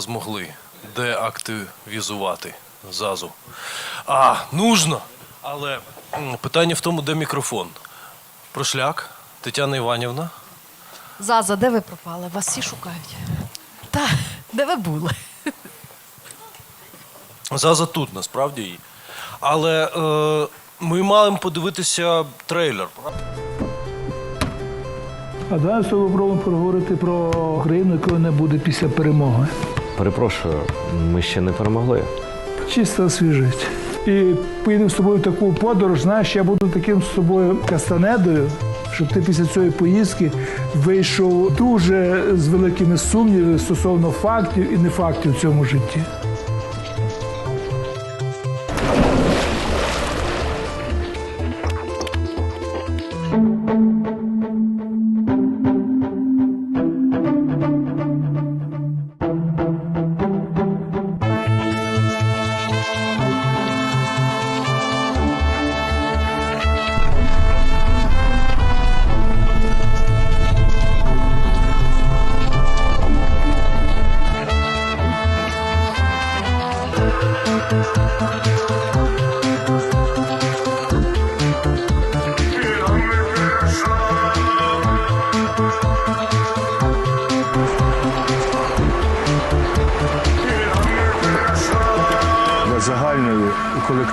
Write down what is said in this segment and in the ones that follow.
змогли деактивізувати ЗАЗу. А, нужно. Але питання в тому, де мікрофон. Прошляк, Тетяна Іванівна. Заза, де ви пропали? Вас всі шукають. Та, де ви були? Заза тут, насправді. її. Але е, ми маємо подивитися трейлер. А тобою попробуємо поговорити про Україну, якої не буде після перемоги. Перепрошую, ми ще не перемогли. Чисто освіжить. І поїдемо з тобою в таку подорож. Знаєш, я буду таким з тобою кастанедою, щоб ти після цієї поїздки вийшов дуже з великими сумнівами стосовно фактів і не фактів в цьому житті. для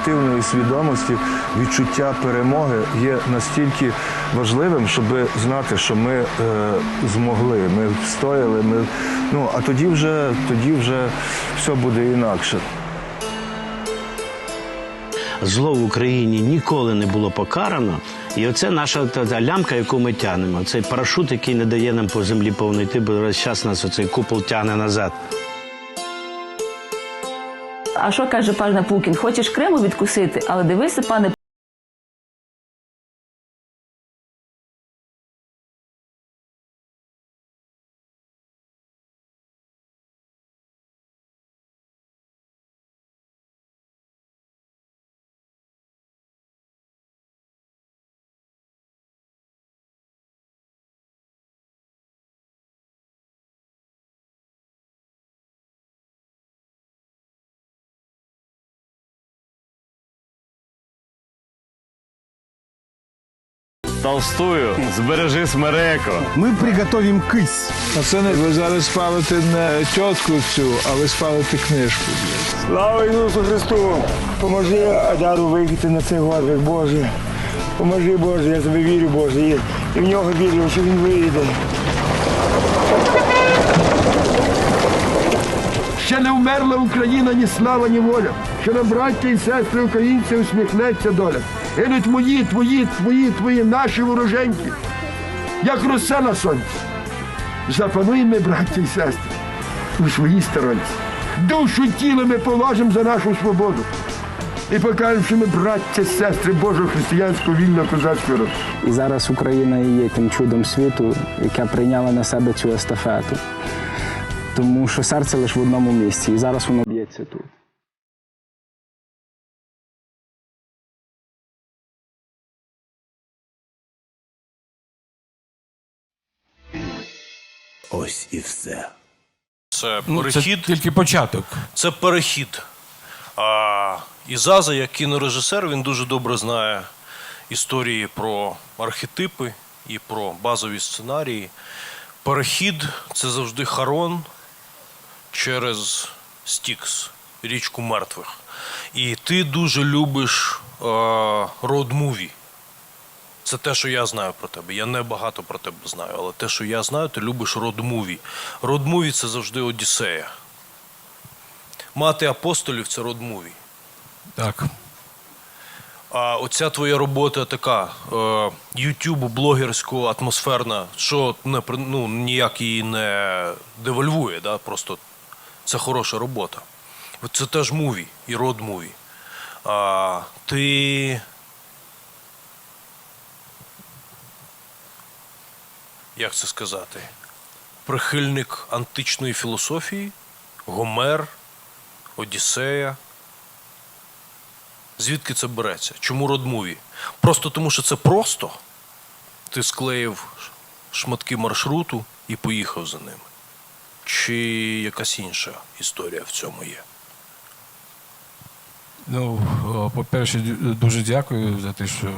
колективної свідомості відчуття перемоги є настільки важливим, щоб знати, що ми е, змогли, ми встояли. Ми, ну, а тоді вже, тоді вже все буде інакше. зло в Україні ніколи не було покарано. І оце наша та, та лямка, яку ми тянемо. Цей парашут, який не дає нам по землі повно йти, бо час нас оцей купол тягне назад. А що каже пане Пукін? Хочеш Криму відкусити, але дивися, пане Толстую, збережи смереко. Мы приготовим кысь. Пацани, ви зараз спалите не тітку цю, а ви спалите книжку. Слава Ісусу Христу! Поможи Адару вийти на цей горбик, Боже. Поможи, Боже, я тобі вірю, Боже. І, і в нього вірю, що він вийде. Ще не вмерла Україна ні слава, ні воля. Що нам, браття і сестри українці, усміхнеться доля. Гинуть мої, твої, твої, твої, наші вороженьки, як роса на сонці. Запануємо браття і сестри, у своїй сторонці. Душу тіло ми положимо за нашу свободу. І покажемо, що ми браття сестри Божого християнського вільного козацького роду. І зараз Україна є тим чудом світу, яке прийняла на себе цю естафету. Тому що серце лише в одному місці, і зараз воно б'ється тут. Ось і все. Це Ну, перехід. тільки початок. Це перехід. А, і Заза, як кінорежисер, він дуже добре знає історії про архетипи і про базові сценарії. Перехід це завжди Харон через Стікс, річку мертвих. І ти дуже любиш род-муві. Це те, що я знаю про тебе. Я не багато про тебе знаю, але те, що я знаю, ти любиш род-муві. Род-муві – це завжди Одіссея. Мати апостолів це род-муві. Так. А оця твоя робота така YouTube блогерсько атмосферна, що не ну, ніяк її не девальвує, да? просто це хороша робота. Це теж муві і род муві. А, ти. Як це сказати? Прихильник античної філософії, Гомер, Одіссея. Звідки це береться? Чому родмуві? Просто тому, що це просто. Ти склеїв шматки маршруту і поїхав за ними. чи якась інша історія в цьому є? Ну, по-перше, дуже дякую за те, що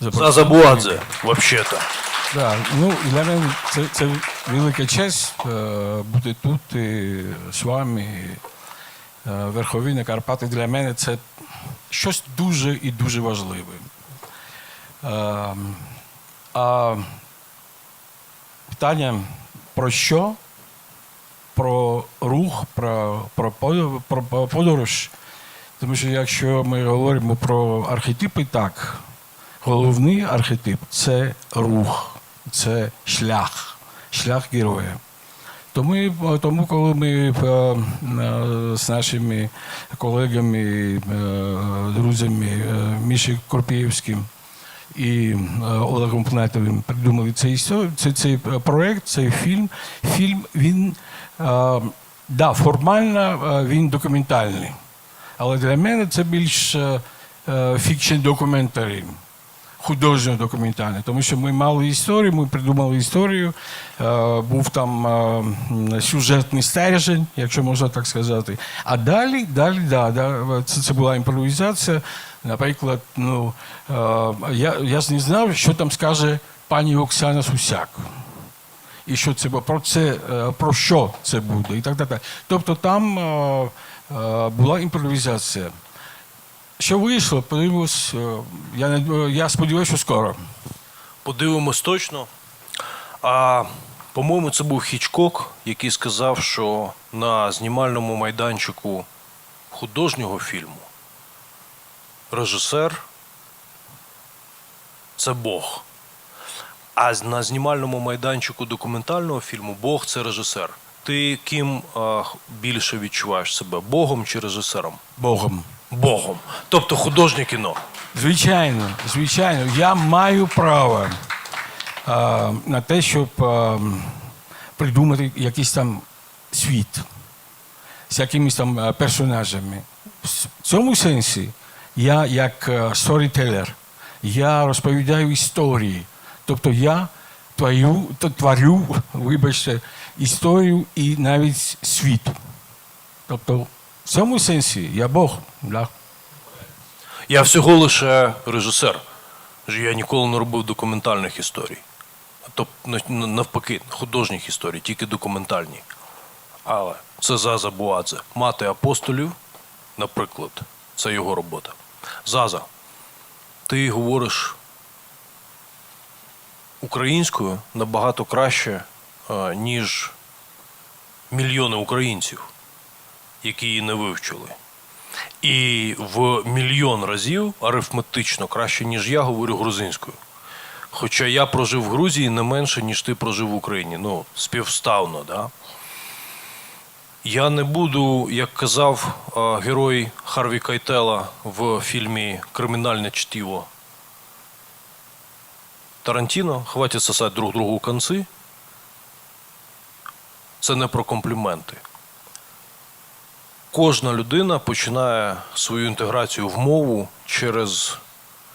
Заза Буадзе, взагалі-то. Да, ну, для мене це, це велика честь е, бути тут і з вами. Е, Верховина Карпати для мене це щось дуже і дуже важливе. Е, а питання про що? Про рух, про, про, про подорож. Тому що якщо ми говоримо про архетипи, так, головний архетип це рух, це шлях, шлях героя. Тому, е, тому коли ми е, е, з нашими колегами, друзями Міші Корпієвським і Олегом Плетовим придумали цей, цей, цей проект, цей фільм. Фільм він да, формально він документальний. Але для мене це більш фікшн документарі, художньо документальний. Тому що ми мали історію, ми придумали історію. е, Був там е, сюжетний стержень, якщо можна так сказати. А далі, далі, да, да, це, це була імпровізація. Наприклад, ну, е, я, я ж не знав, що там скаже пані Оксана Сусяк і що це про це, про що це буде, і так далі. Тобто там була імпровізація. Що вийшло, подивимось, е, я, я сподіваюся, що скоро. Подивимось точно. А по-моєму, це був Хічкок, який сказав, що на знімальному майданчику художнього фільму режисер це Бог. А на знімальному майданчику документального фільму Бог це режисер. Ти ким а, більше відчуваєш себе? Богом чи режисером? Богом. Богом. Тобто художнє кіно. Звичайно, звичайно, я маю право е, на те, щоб е, придумати якийсь там світ з якимись там е, персонажами. В цьому сенсі я, як сторітелер, я розповідаю історії. Тобто я творю, творю, вибачте, історію і навіть світ. Тобто в цьому сенсі я Бог. Да. Я всього лише режисер. Я ніколи не робив документальних історій. Тобто, навпаки, художніх історій, тільки документальні. Але це Заза Буадзе. Мати апостолів, наприклад, це його робота. Заза, ти говориш українською набагато краще, е, ніж мільйони українців, які її не вивчили. І в мільйон разів арифметично краще, ніж я говорю грузинською. Хоча я прожив в Грузії не менше, ніж ти прожив в Україні. Ну, співставно, да? Я не буду, як казав герой Харві Кайтела в фільмі Кримінальне чтіво Тарантіно, хватить сосати друг другу конці. Це не про компліменти. Кожна людина починає свою інтеграцію в мову через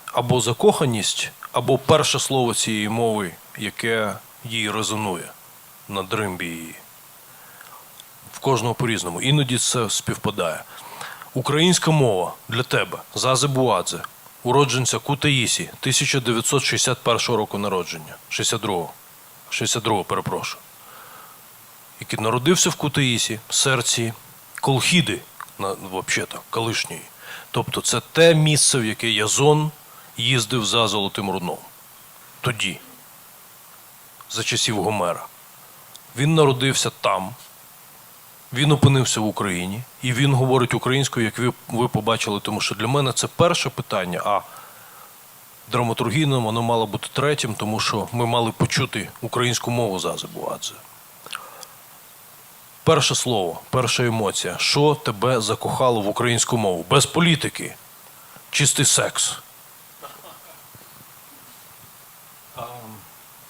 або закоханість, або перше слово цієї мови, яке їй резонує на дримбі її. В кожного по-різному. Іноді це співпадає. Українська мова для тебе Зази Буадзе, уродженця Кутаїсі, 1961 року народження, 62-го, 62-го, перепрошую який народився в Кутаїсі, серці Колхіди, взагалі-то, колишньої. Тобто це те місце, в яке Язон їздив за Золотим Руном. Тоді, за часів Гомера. Він народився там, він опинився в Україні, і він говорить українською, як ви, ви побачили, тому що для мене це перше питання, а драматургійно воно мало бути третім, тому що ми мали почути українську мову Зази Буадзе. Перше слово, перша емоція. Що тебе закохало в українську мову? Без політики. Чистий секс.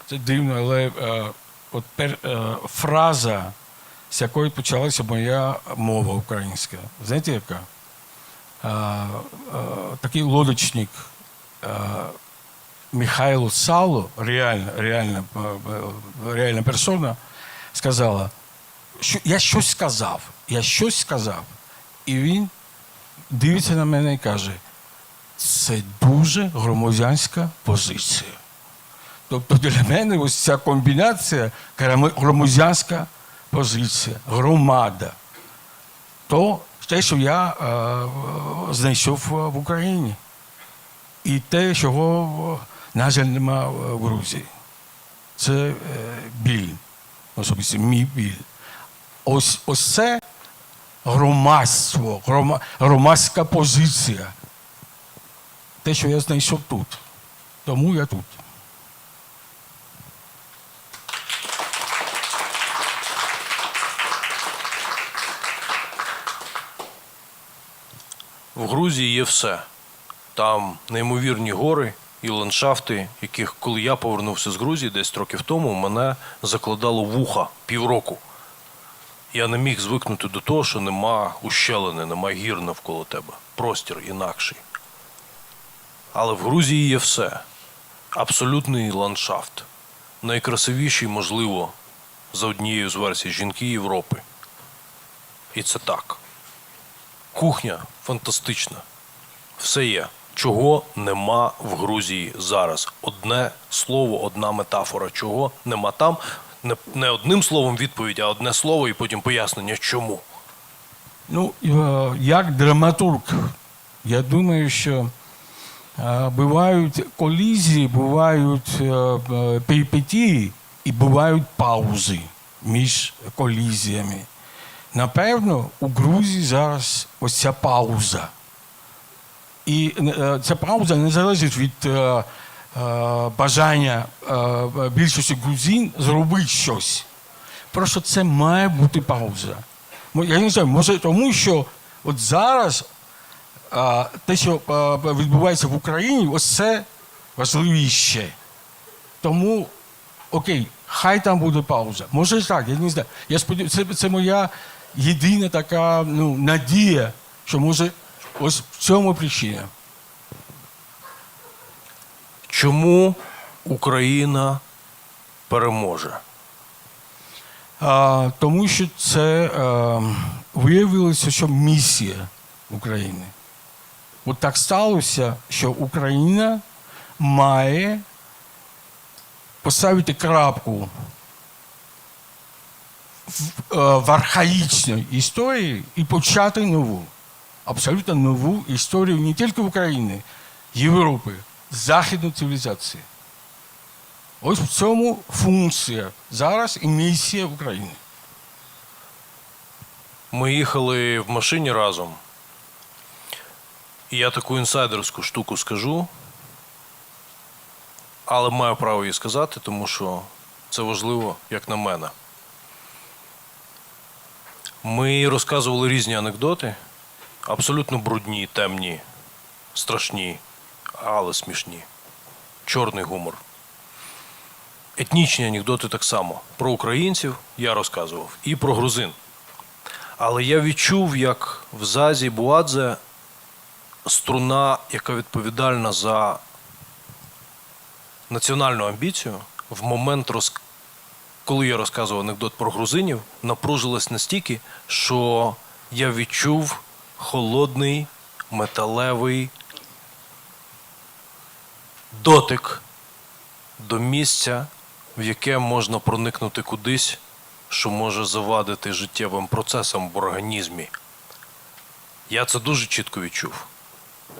Це дивно, але е, от пер, е, фраза, з якої почалася моя мова українська. Знаєте, яка? Е, е, такий лодочник е, Михайло Сало, реальна, реальна, е, реальна персона, сказала: я щось сказав, я щось сказав. І він дивиться на мене і каже: це дуже громадянська позиція. Тобто для мене ось ця комбінація громадянська позиція, громада. То те, що я е, знайшов в Україні. І те, чого, на жаль, нема в Грузії. Це е, біль, особисто мій біль. Ось, ось це громадство, громадська позиція. Те, що я знайшов тут. Тому я тут. В Грузії є все. Там неймовірні гори і ландшафти, яких, коли я повернувся з Грузії 10 років тому, мене закладало вуха півроку. Я не міг звикнути до того, що нема ущелини, нема гір навколо тебе. Простір інакший. Але в Грузії є все. Абсолютний ландшафт. Найкрасивіші, можливо, за однією з версій жінки Європи. І це так. Кухня фантастична. Все є. Чого нема в Грузії зараз? Одне слово, одна метафора. Чого нема там? Не, одним словом відповідь, а одне слово і потім пояснення, чому. Ну, е, як драматург, я думаю, що е, бувають колізії, бувають е, перипетії і бувають паузи між колізіями. Напевно, у Грузії зараз ось ця пауза. І ця пауза не залежить від бажання е, більшості грузин зробити щось. Просто це має бути пауза. Я не знаю, може тому, що от зараз те, що відбувається в Україні, ось це важливіше. Тому, окей, хай там буде пауза. Може так, я не знаю. Я сподіваюся, це, це моя єдина така ну, надія, що може ось в цьому причина. Чому Україна переможе? А, тому що це а, виявилося, що місія України. От так сталося, що Україна має поставити крапку в, е, в архаїчній історії і почати нову, абсолютно нову історію не тільки України, Європи, західної цивілізації. Ось в цьому функція зараз і місія України. Ми їхали в машині разом. І я таку інсайдерську штуку скажу, але маю право її сказати, тому що це важливо, як на мене. Ми розказували різні анекдоти, абсолютно брудні, темні, страшні, але смішні. Чорний гумор. Етнічні анекдоти так само. Про українців я розказував і про грузин. Але я відчув, як в Зазі Буадзе струна, яка відповідальна за національну амбіцію, в момент, роз... коли я розказував анекдот про грузинів, напружилась настільки, що я відчув холодний металевий дотик до місця, в яке можна проникнути кудись, що може завадити життєвим процесам в організмі. Я це дуже чітко відчув.